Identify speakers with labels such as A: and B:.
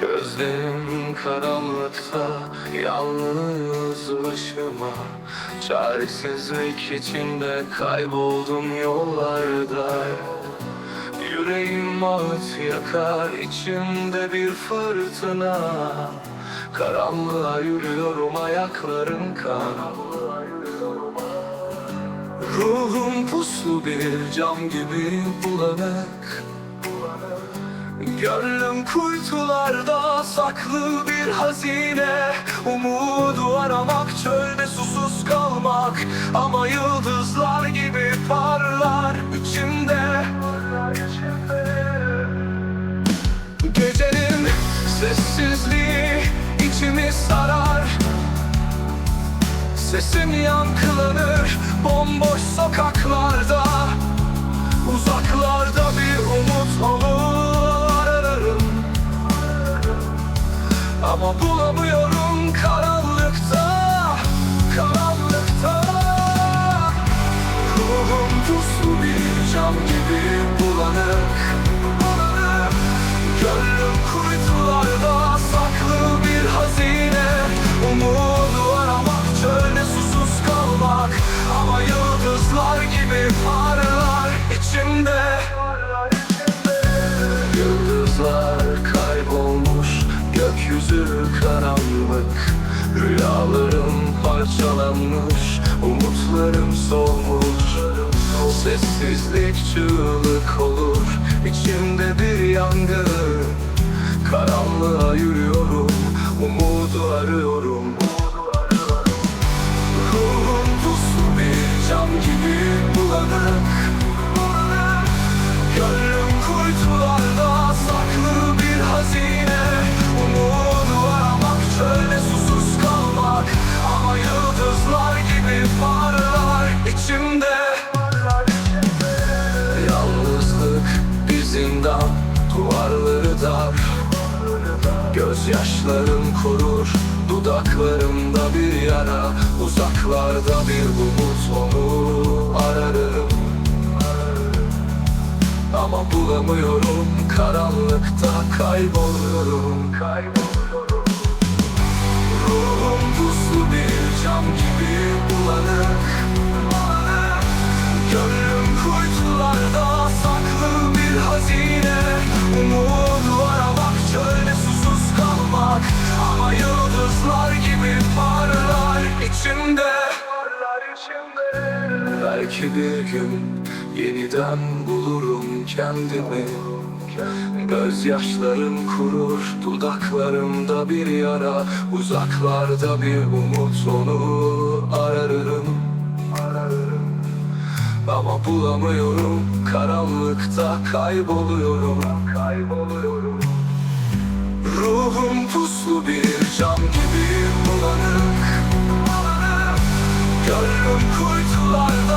A: Gözlerim karanlıkta Yalnız başıma. Çaresizlik içinde Kayboldum yollarda. Yüreğim ağıt yakar içimde bir fırtına. Karanlığa yürüyorum ayaklarım kan Ruhum puslu bir cam gibi bulanık Gönlüm kuytularda saklı bir hazine. Umudu aramak çölde susuz kalmak. Ama yıldızlar gibi parlar içimde. Gecenin sessizliği içimi sarar. Sesim yankılanır bomboş sokaklarda Ama bulamıyorum karanlıkta Karanlıkta. Ruhum puslu bir cam gibi bulanık bulanık. Gönlüm kuytularda saklı bir hazine. Umudu aramak çölde susuz kalmak. Ama yıldızlar gibi parlar içimde. Yıldızlar karanlık. Rüyalarım parçalanmış Umutlarım solmuş. Sessizlik çığlık olur İçimde bir yangın. Karanlığa yürüyorum Umudu arıyorum Gözyaşlarım kurur Dudaklarımda bir yara Uzaklarda bir umut onu ararım. Ama bulamıyorum Karanlıkta kayboluyorum. Kayboluyorum. Ruhum puslu bir cam gibi bulanık Belki bir gün yeniden bulurum kendimi. Gözyaşlarım kurur dudaklarımda bir yara. Uzaklarda bir umut onu ararım. Ama bulamıyorum Karanlıkta kayboluyorum. Kayboluyorum Ruhum puslu bir cam gibi bulanık. Gönlüm kuytularda